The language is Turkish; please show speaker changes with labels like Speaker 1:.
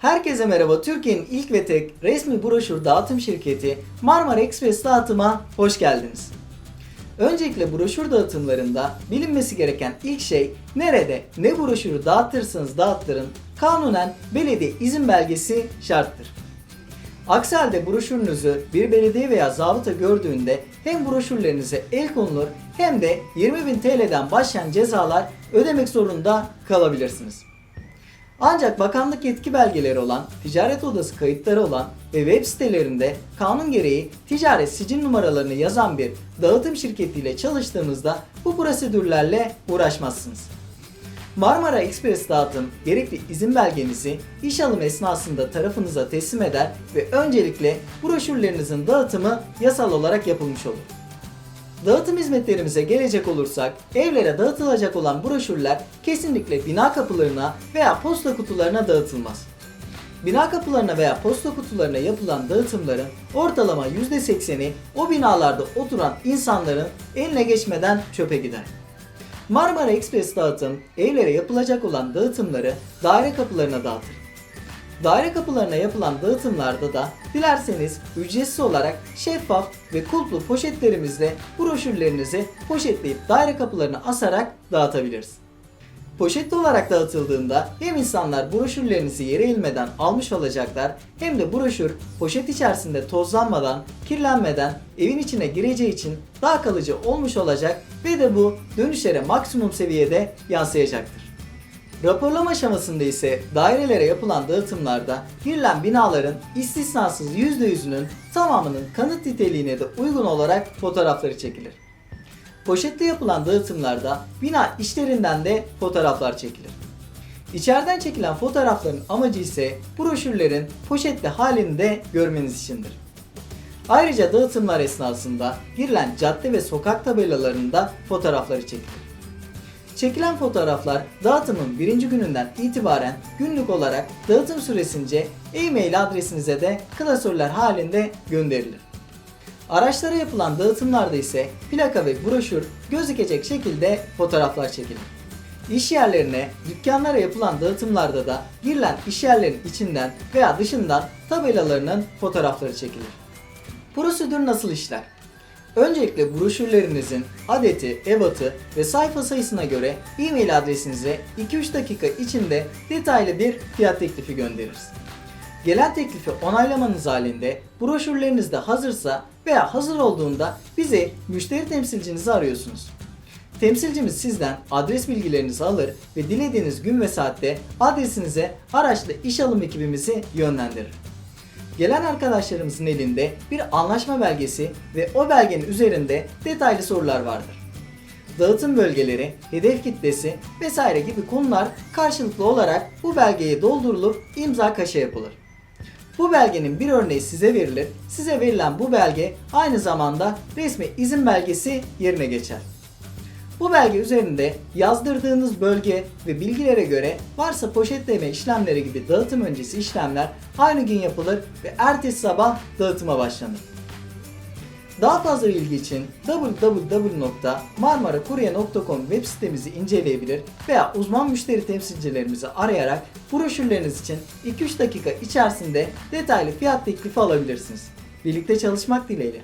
Speaker 1: Herkese merhaba. Türkiye'nin ilk ve tek resmi broşür dağıtım şirketi Marmara Express dağıtıma hoş geldiniz. Öncelikle broşür dağıtımlarında bilinmesi gereken ilk şey nerede ne broşürü dağıtırsanız dağıttırın kanunen belediye izin belgesi şarttır. Aksi halde broşürünüzü bir belediye veya zabıta gördüğünde hem broşürlerinize el konulur hem de 20.000 TL'den başlayan cezalar ödemek zorunda kalabilirsiniz. Ancak bakanlık yetki belgeleri olan, ticaret odası kayıtları olan ve web sitelerinde kanun gereği ticaret sicil numaralarını yazan bir dağıtım şirketiyle çalıştığınızda bu prosedürlerle uğraşmazsınız. Marmara Express dağıtım gerekli izin belgenizi iş alım esnasında tarafınıza teslim eder ve öncelikle broşürlerinizin dağıtımı yasal olarak yapılmış olur. Dağıtım hizmetlerimize gelecek olursak, evlere dağıtılacak olan broşürler kesinlikle bina kapılarına veya posta kutularına dağıtılmaz. Bina kapılarına veya posta kutularına yapılan dağıtımların ortalama %80'i o binalarda oturan insanların eline geçmeden çöpe gider. Marmara Express dağıtım evlere yapılacak olan dağıtımları daire kapılarına dağıtır. Daire kapılarına yapılan dağıtımlarda da dilerseniz ücretsiz olarak şeffaf ve kulplu poşetlerimizle broşürlerinizi poşetleyip daire kapılarına asarak dağıtabiliriz. Poşetli olarak dağıtıldığında hem insanlar broşürlerinizi yere ilmeden almış olacaklar hem de broşür poşet içerisinde tozlanmadan, kirlenmeden evin içine gireceği için daha kalıcı olmuş olacak ve de bu dönüşlere maksimum seviyede yansıyacaktır. Raporlama aşamasında ise dairelere yapılan dağıtımlarda girilen binaların istisnasız %100'ünün tamamının kanıt niteliğine de uygun olarak fotoğrafları çekilir. Poşette yapılan dağıtımlarda bina içlerinden de fotoğraflar çekilir. İçeriden çekilen fotoğrafların amacı ise broşürlerin poşetli halini de görmeniz içindir. Ayrıca dağıtımlar esnasında girilen cadde ve sokak tabelalarında fotoğrafları çekilir. Çekilen fotoğraflar dağıtımın birinci gününden itibaren günlük olarak dağıtım süresince e-mail adresinize de klasörler halinde gönderilir. Araçlara yapılan dağıtımlarda ise plaka ve broşür gözükecek şekilde fotoğraflar çekilir. İş yerlerine, dükkanlara yapılan dağıtımlarda da girilen iş yerlerinin içinden veya dışından tabelalarının fotoğrafları çekilir. Prosedür nasıl işler? Öncelikle broşürlerinizin adeti, ebatı ve sayfa sayısına göre e-mail adresinize 2-3 dakika içinde detaylı bir fiyat teklifi göndeririz. Gelen teklifi onaylamanız halinde broşürleriniz de hazırsa veya hazır olduğunda bizi müşteri temsilcinizi arıyorsunuz. Temsilcimiz sizden adres bilgilerinizi alır ve dilediğiniz gün ve saatte adresinize araçlı iş alım ekibimizi yönlendirir. Gelen arkadaşlarımızın elinde bir anlaşma belgesi ve o belgenin üzerinde detaylı sorular vardır. Dağıtım bölgeleri, hedef kitlesi vesaire gibi konular karşılıklı olarak bu belgeye doldurulup imza kaşe yapılır. Bu belgenin bir örneği size verilir. Size verilen bu belge aynı zamanda resmi izin belgesi yerine geçer. Bu belge üzerinde yazdırdığınız bölge ve bilgilere göre varsa poşetleme işlemleri gibi dağıtım öncesi işlemler aynı gün yapılır ve ertesi sabah dağıtıma başlanır. Daha fazla bilgi için www.marmarakurye.com web sitemizi inceleyebilir veya uzman müşteri temsilcilerimizi arayarak broşürleriniz için 2-3 dakika içerisinde detaylı fiyat teklifi alabilirsiniz. Birlikte çalışmak dileğiyle.